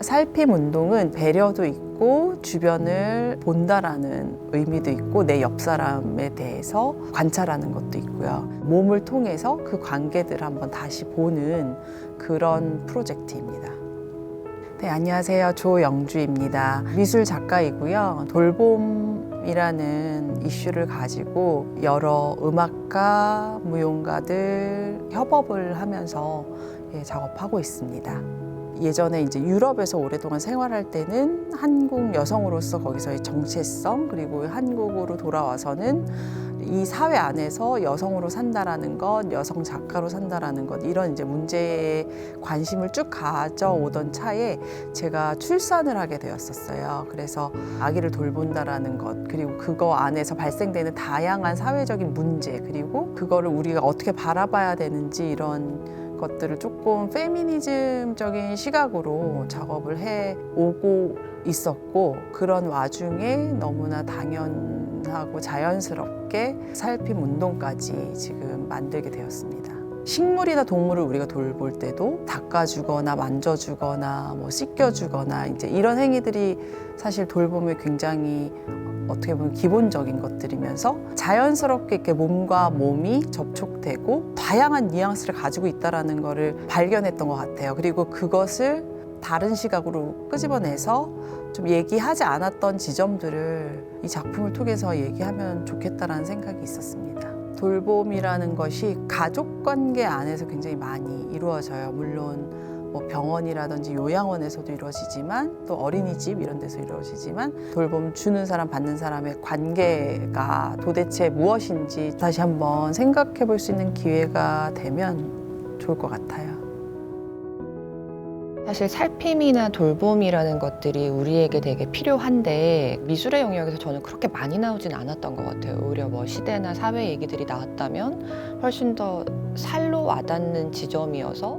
살핌 운동은 배려도 있고 주변을 본다라는 의미도 있고 내 옆 사람에 대해서 관찰하는 것도 있고요. 몸을 통해서 그 관계들을 한번 다시 보는 그런 프로젝트입니다. 네, 안녕하세요. 조영주입니다. 미술 작가이고요. 돌봄이라는 이슈를 가지고 여러 음악가, 무용가들 협업을 하면서 예, 작업하고 있습니다. 예전에 이제 유럽에서 오랫동안 생활할 때는 한국 여성으로서 거기서의 정체성 그리고 한국으로 돌아와서는 이 사회 안에서 여성으로 산다라는 것, 여성 작가로 산다라는 것 이런 이제 문제에 관심을 쭉 가져오던 차에 제가 출산을 하게 되었었어요. 그래서 아기를 돌본다라는 것 그리고 그거 안에서 발생되는 다양한 사회적인 문제 그리고 그거를 우리가 어떻게 바라봐야 되는지 이런 것들을 조금 페미니즘적인 시각으로 작업을 해 오고 있었고 그런 와중에 너무나 당연하고 자연스럽게 살핌 운동까지 지금 만들게 되었습니다. 식물이나 동물을 우리가 돌볼 때도 닦아주거나 만져주거나 뭐 씻겨주거나 이제 이런 행위들이 사실 돌봄에 굉장히 어떻게 보면 기본적인 것들이면서 자연스럽게 이렇게 몸과 몸이 접촉되고 다양한 뉘앙스를 가지고 있다라는 거를 발견했던 것 같아요. 그리고 그것을 다른 시각으로 끄집어내서 좀 얘기하지 않았던 지점들을 이 작품을 통해서 얘기하면 좋겠다라는 생각이 있었습니다. 돌봄이라는 것이 가족 관계 안에서 굉장히 많이 이루어져요. 물론 뭐 병원이라든지 요양원에서도 이루어지지만 또 어린이집 이런 데서 이루어지지만 돌봄 주는 사람 받는 사람의 관계가 도대체 무엇인지 다시 한번 생각해 볼 수 있는 기회가 되면 좋을 것 같아요. 사실 살핌이나 돌봄이라는 것들이 우리에게 되게 필요한데 미술의 영역에서 저는 그렇게 많이 나오진 않았던 것 같아요. 오히려 뭐 시대나 사회 얘기들이 나왔다면 훨씬 더 살로 와닿는 지점이어서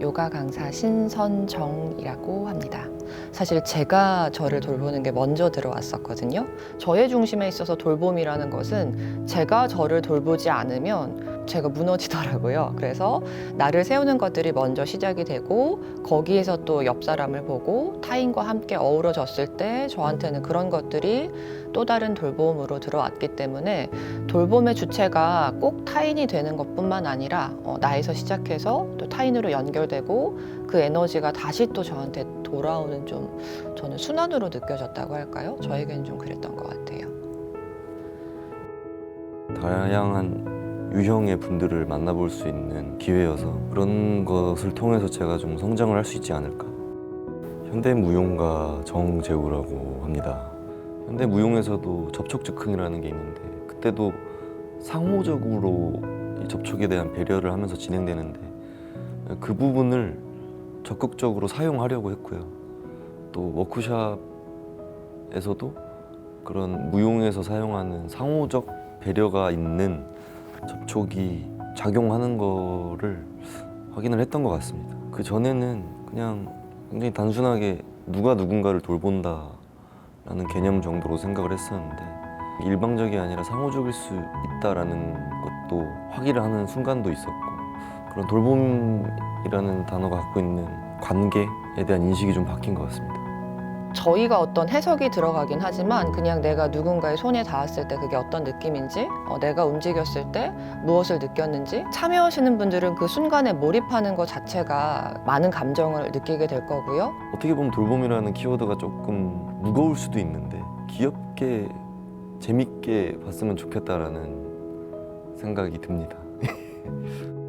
요가 강사 신선정이라고 합니다. 사실 제가 저를 돌보는 게 먼저 들어왔었거든요. 저의 중심에 있어서 돌봄이라는 것은 제가 저를 돌보지 않으면 제가 무너지더라고요. 그래서 나를 세우는 것들이 먼저 시작이 되고 거기에서 또 옆 사람을 보고 타인과 함께 어우러졌을 때 저한테는 그런 것들이 또 다른 돌봄으로 들어왔기 때문에 돌봄의 주체가 꼭 타인이 되는 것뿐만 아니라 어, 나에서 시작해서 또 타인으로 연결되고 그 에너지가 다시 또 저한테 돌아오는 좀 저는 순환으로 느껴졌다고 할까요? 저에게는 좀 그랬던 것 같아요. 다양한 유형의 분들을 만나볼 수 있는 기회여서 그런 것을 통해서 제가 좀 성장을 할 수 있지 않을까. 현대 무용가 정재우라고 합니다. 현대 무용에서도 접촉 즉흥이라는 게 있는데 그때도 상호적으로 이 접촉에 대한 배려를 하면서 진행되는데 그 부분을 적극적으로 사용하려고 했고요. 또 워크샵에서도 그런 무용에서 사용하는 상호적 배려가 있는 접촉이 작용하는 거를 확인을 했던 것 같습니다. 그 전에는 그냥 굉장히 단순하게 누가 누군가를 돌본다라는 개념 정도로 생각을 했었는데 일방적이 아니라 상호적일 수 있다라는 것도 확인을 하는 순간도 있었고 그런 돌봄이라는 단어가 갖고 있는 관계에 대한 인식이 좀 바뀐 것 같습니다. 저희가 어떤 해석이 들어가긴 하지만 그냥 내가 누군가의 손에 닿았을 때 그게 어떤 느낌인지 어, 내가 움직였을 때 무엇을 느꼈는지 참여하시는 분들은 그 순간에 몰입하는 것 자체가 많은 감정을 느끼게 될 거고요. 어떻게 보면 돌봄이라는 키워드가 조금 무거울 수도 있는데 귀엽게 재밌게 봤으면 좋겠다라는 생각이 듭니다.